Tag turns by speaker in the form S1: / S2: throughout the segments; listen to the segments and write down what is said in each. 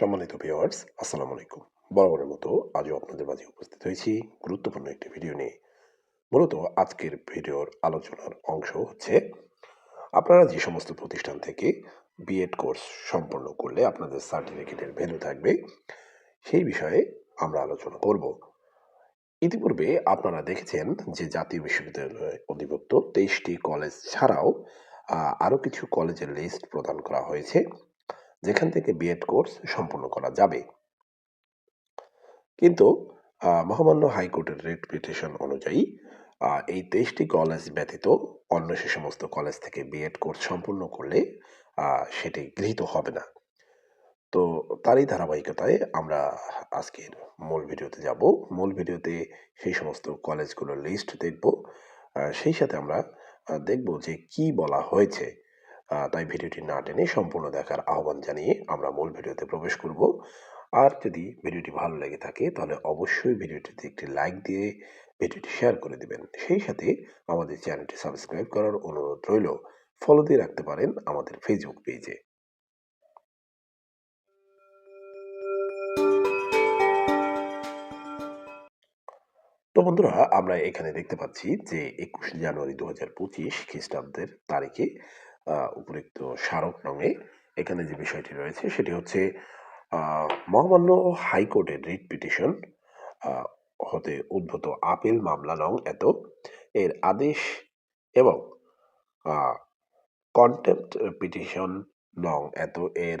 S1: সম্মানিত ভিউয়ার্স আসসালামু আলাইকুম। বরাবরের মতো আজও আপনাদের মাঝে উপস্থিত হয়েছি গুরুত্বপূর্ণ একটি ভিডিও নিয়ে। মূলত আজকের ভিডিওর আলোচনার অংশ হচ্ছে, আপনারা যে সমস্ত প্রতিষ্ঠান থেকে বিএড কোর্স সম্পন্ন করলে আপনাদের সার্টিফিকেটের ভ্যালু থাকবে, সেই বিষয়ে আমরা আলোচনা করব। ইতিপূর্বে আপনারা দেখেছেন যে জাতীয় বিশ্ববিদ্যালয়ে অধিভুক্ত তেইশটি কলেজ ছাড়াও আরও কিছু কলেজের লিস্ট প্রদান করা হয়েছে। যেখান থেকে বিএড কোর্স সম্পন্ন করা যাবে। কিন্তু মহামান্য হাইকোর্টের রেট পিটিশন অনুযায়ী এই তেইশটি কলেজ ব্যতীত অন্য সে সমস্ত কলেজ থেকে বিএড কোর্স সম্পূর্ণ করলে সেটি গৃহীত হবে না। তো তারই ধারাবাহিকতায় আমরা আজকের মূল ভিডিওতে যাব। মূল ভিডিওতে সেই সমস্ত কলেজগুলোর লিস্ট দেখব। সেই সাথে আমরা দেখব যে কি বলা হয়েছে। তাই ভিডিওটি না টেনে সম্পূর্ণ দেখার আহ্বান জানিয়ে আমরা মূল ভিডিওতে প্রবেশ করব। আর যদি ভিডিওটি ভালো লেগে থাকে, তাহলে অবশ্যই ভিডিওটিতে একটি লাইক দিয়ে ভিডিওটি শেয়ার করে দিবেন। সেই সাথে আমাদের চ্যানেলটি সাবস্ক্রাইব করার অনুরোধ রইল। ফলো দিয়ে রাখতে পারেন আমাদের ফেসবুক পেজে তো বন্ধুরা, আমরা এখানে দেখতে পাচ্ছি যে একুশে জানুয়ারি দু হাজার পঁচিশ খ্রিস্টাব্দের তারিখে উপরিক্ত স্মারক নঙে এখানে যে বিষয়টি রয়েছে সেটি হচ্ছে মহামান্য হাইকোর্টের রিট পিটিশন হতে উদ্ভূত আপিল মামলা নং এত। এর আদেশ এবং কন্টেম্পট পিটিশন নং এত এর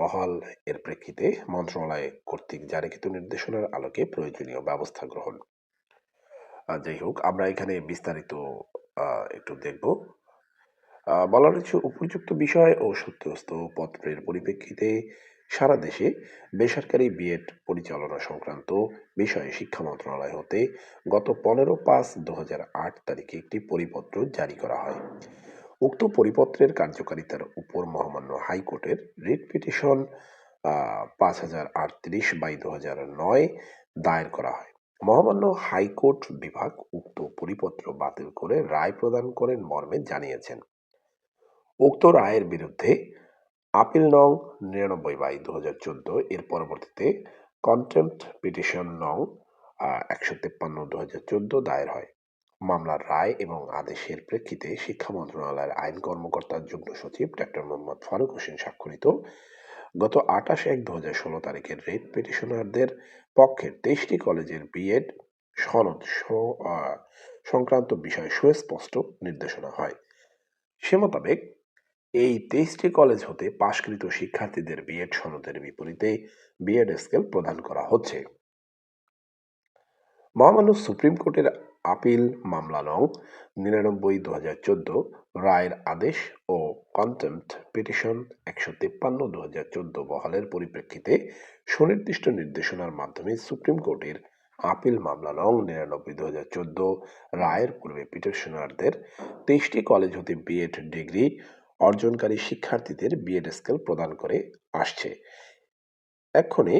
S1: বহাল এর প্রেক্ষিতে মন্ত্রণালয় কর্তৃক জারিকৃত নির্দেশনার আলোকে প্রয়োজনীয় ব্যবস্থা গ্রহণ। যাই হোক, আমরা এখানে বিস্তারিত একটু দেখব। বলা রয়েছে উপযুক্ত বিষয় ও সত্যস্ত পত্রের পরিপ্রেক্ষিতে সারা দেশে বেসরকারি বিএড পরিচালনা সংক্রান্ত বিষয়ে শিক্ষা মন্ত্রণালয় হতে গত পনেরো পাঁচ দু তারিখে একটি পরিপত্র জারি করা হয়। উক্ত পরিপত্রের কার্যকারিতার উপর মহামান্য হাইকোর্টের রিট পিটিশন পাঁচ হাজার আটত্রিশ বাই দু হাজার নয় দায়ের করা হয়। মহামান্য হাইকোর্ট বিভাগ উক্ত পরিপত্র বাতিল করে রায় প্রদান করেন মর্মে জানিয়েছেন। উক্ত রায়ের বিরুদ্ধে আপিল নং নিরানব্বই বাই দু হাজার চোদ্দ, এর পরবর্তীতে কন্টেম্পট পিটিশন নং একশো তেপ্পান্ন দু হাজার চোদ্দ দায়ের হয়। মামলার রায় এবং আদেশের প্রেক্ষিতে শিক্ষা মন্ত্রণালয়ের আইন কর্মকর্তার যুগ্ম সচিব ডক্টর মোহাম্মদ ফারুক হোসেন স্বাক্ষরিত গত আঠাশ এক দু হাজার ষোলো তারিখের রেড পিটিশনারদের পক্ষে তেইশটি কলেজের বিএড সনদ সংক্রান্ত বিষয়ে সুস্পষ্ট নির্দেশনা হয়। সে মোতাবেক এই তেইশটি কলেজ হতে পাশকৃত শিক্ষার্থীদের বিএড সনদের বিপরীতে বিএড স্কেল প্রদান করা হচ্ছে। মহামান্য সুপ্রিম কোর্টের আপিল মামলা নং নিরানব্বই দু হাজার চোদ্দ, রায়ের আদেশ ও কন্টেম্পট পিটিশন একশো তেপ্পান্ন দু হাজার চোদ্দ বহালের পরিপ্রেক্ষিতে সুনির্দিষ্ট নির্দেশনার মাধ্যমে সুপ্রিম কোর্টের আপিল মামলা নং নিরানব্বই দু হাজার চোদ্দ, রায়ের পূর্বে পিটিশনারদের তেইশটি কলেজ হতে বিএড ডিগ্রি অর্জনকারী শিক্ষার্থীদের বিএড স্কেল প্রদান করে আসছে। এক্ষণে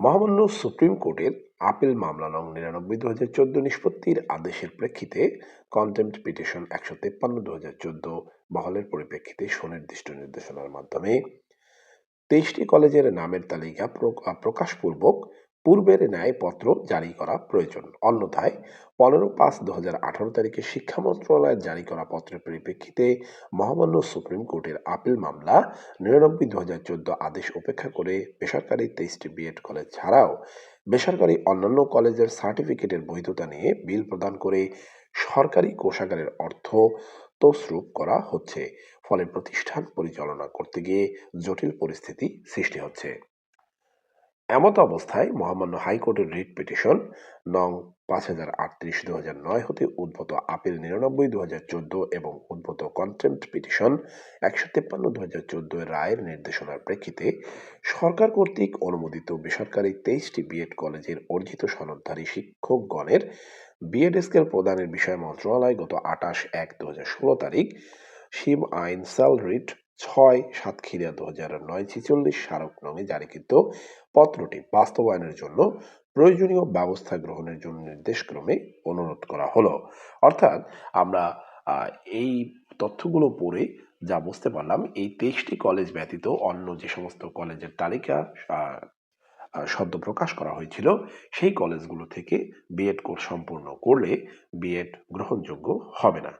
S1: মহামান্য সুপ্রিম কোর্টের আপিল মামলা নং নিরানব্বই দু হাজার চোদ্দ নিষ্পত্তির আদেশের প্রেক্ষিতে কন্টেম্পট পিটিশন একশো তেপ্পান্ন দু হাজার চোদ্দ বহালের পরিপ্রেক্ষিতে সুনির্দিষ্ট নির্দেশনার মাধ্যমে তেইশটি কলেজের নামের তালিকা প্র- প্রকাশপূর্বক পূর্বের ন্যায়পত্র জারি করা প্রয়োজন। অন্যথায়, পনেরো পাঁচ দু আঠারো তারিখে শিক্ষা মন্ত্রণালয়ের জারি করা পত্রের পরিপ্রেক্ষিতে মহামান্য সুপ্রিম কোর্টের আপিল মামলা নিরানব্বই দু হাজার চোদ্দ আদেশ উপেক্ষা করে বেসরকারি তেইশটি বিএড কলেজ ছাড়াও বেসরকারি অন্যান্য কলেজের সার্টিফিকেটের বৈধতা নিয়ে বিল প্রদান করে সরকারি কোষাগারের অর্থ তসরূপ করা হচ্ছে। ফলে প্রতিষ্ঠান পরিচালনা করতে গিয়ে জটিল পরিস্থিতি সৃষ্টি হচ্ছে। এমত অবস্থায় মহামান্য হাইকোর্টের রিট পিটিশন নং পাঁচ হাজার আটত্রিশ দু হাজার নয় হতে উদ্ভূত আপিল নিরানব্বই দু হাজার চোদ্দ এবং উদ্ভূত কন্টেম্পট পিটিশন একশো তেপ্পান্ন দু হাজার চোদ্দ রায়ের নির্দেশনার প্রেক্ষিতে সরকার কর্তৃক অনুমোদিত বেসরকারি তেইশটি বিএড কলেজের অর্জিত সনদধারী শিক্ষকগণের বিএড স্কেল প্রদানের বিষয়ে মন্ত্রণালয় গত আঠাশ এক দু হাজার ষোলো তারিখ শিম আইন সেল রিট ছয় সাতক্ষীরা দু হাজার নয়, ছেচল্লিশ স্মারক নামে জারিকৃত পত্রটি বাস্তবায়নের জন্য প্রয়োজনীয় ব্যবস্থা গ্রহণের জন্য নির্দেশক্রমে অনুরোধ করা হলো। অর্থাৎ আমরা এই তথ্যগুলো পড়ে যা বুঝতে পারলাম, এই তেইশটি কলেজ ব্যতীত অন্য যে সমস্ত কলেজের তালিকা সদ্য প্রকাশ করা হয়েছিল, সেই কলেজগুলো থেকে বিএড কোর্স সম্পূর্ণ করলে বিএড গ্রহণযোগ্য হবে না।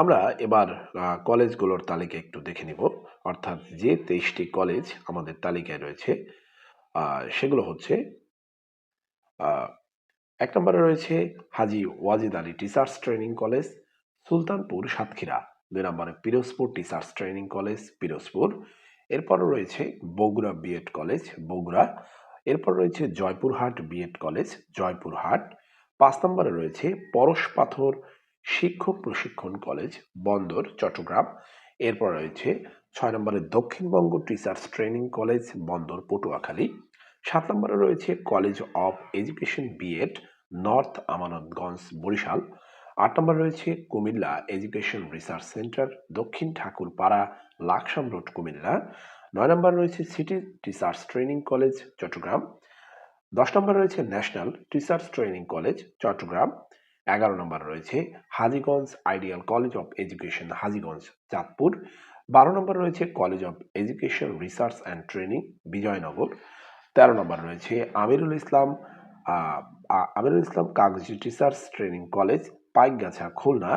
S1: আমরা এবার কলেজগুলোর তালিকা একটু দেখে নিব। অর্থাৎ যে তেইশটি কলেজ আমাদের তালিকায় রয়েছে সেগুলো হচ্ছে এক নম্বরে রয়েছে Haji Wajid Ali teachers training college, Sultanpur Satkhira. দুই নম্বরে Pirojpur teachers training college, Pirojpur. এরপর রয়েছে বগুড়া বিএড কলেজ, বগুড়া। এরপর রয়েছে জয়পুরহাট বিএড কলেজ, জয়পুরহাট। পাঁচ নম্বরে রয়েছে পরশ পাথর শিক্ষক প্রশিক্ষণ কলেজ, বন্দর, চট্টগ্রাম। এরপর রয়েছে ছয় নম্বরে দক্ষিণবঙ্গ টিচার্স ট্রেনিং কলেজ, বন্দর, পটুয়াখালী। সাত নম্বরে রয়েছে college of education B Ed, north Amanatganj, Barishal. আট নম্বরে রয়েছে কুমিল্লা এডুকেশন রিসার্চ সেন্টার, দক্ষিণ ঠাকুরপাড়া, লাকসাম রোড, কুমিল্লা। নয় নম্বর রয়েছে city teachers training college, Chattogram. দশ নম্বর রয়েছে national teachers training college, Chattogram. এগারো নম্বর রয়েছে Hajiganj ideal college of education, Hajiganj, Chandpur. বারো নম্বর রয়েছে college of education, research and training, Bijoynagar. তেরো নম্বর রয়েছে Amirul Islam Amirul Islam Kagji teachers training college, Paikgachha, Khulna.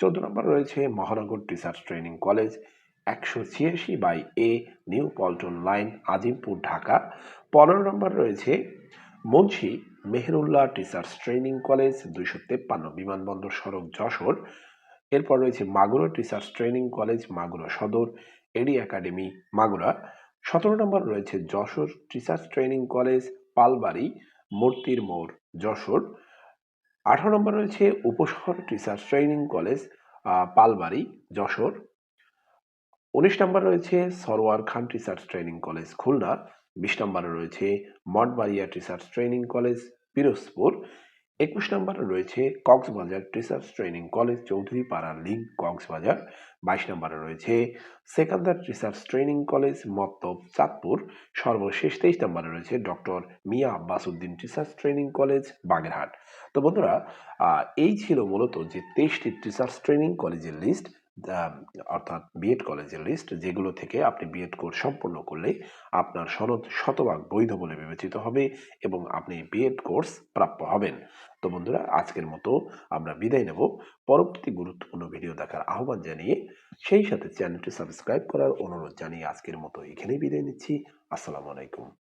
S1: চোদ্দ নম্বর রয়েছে মহানগর টিচার্স ট্রেনিং কলেজ, একশো ছিয়াশি by A, new Paltan line, Azimpur, Dhaka. পনেরো নম্বর রয়েছে Munshi Mehrullah teachers training college, দুইশো তেপ্পান্ন বিমানবন্দর সড়ক, যশোর। এরপর রয়েছে Magura teachers training college, Magura Sadar, AD academy, Magura. সতেরো নম্বর রয়েছে Jashore teachers training college, Palbari, মূর্তির মোড়, যশোর। আঠারো নম্বর রয়েছে Upashahar teachers training college Palbari, Jashore. উনিশ নম্বর রয়েছে Sarowar Khan teachers training college, Khulna. বিশ নম্বরে রয়েছে Mathbaria teachers training college Pirojpur. একুশ নম্বরে রয়েছে Cox's Bazar teachers training college Chowdhury Para link Cox's Bazar. বাইশ নম্বরে রয়েছে Sekandar teachers training college Matlab Chandpur. সর্বশেষ তেইশ নম্বরে রয়েছে doctor Mia Abbas Uddin teachers training college Bagerhat. তো বন্ধুরা এই ছিল মূলত যে তেইশটি টিচার্স ট্রেনিং কলেজের লিস্ট অর্থাৎ বিএড কলেজের লিস্ট যেগুলো থেকে আপনি বিএড কোর্স সম্পন্ন করলে আপনার সনদ শতভাগ বৈধ বলে বিবেচিত হবে এবং আপনি বিএড কোর্স প্রাপ্য হবেন। তো বন্ধুরা, আজকের মতো আমরা বিদায় নেব। পরবর্তী গুরুত্বপূর্ণ ভিডিও দেখার আহ্বান জানিয়ে সেই সাথে চ্যানেলটি সাবস্ক্রাইব করার অনুরোধ জানিয়ে আজকের মতো এখানেই বিদায় নিচ্ছি। আসসালামু আলাইকুম।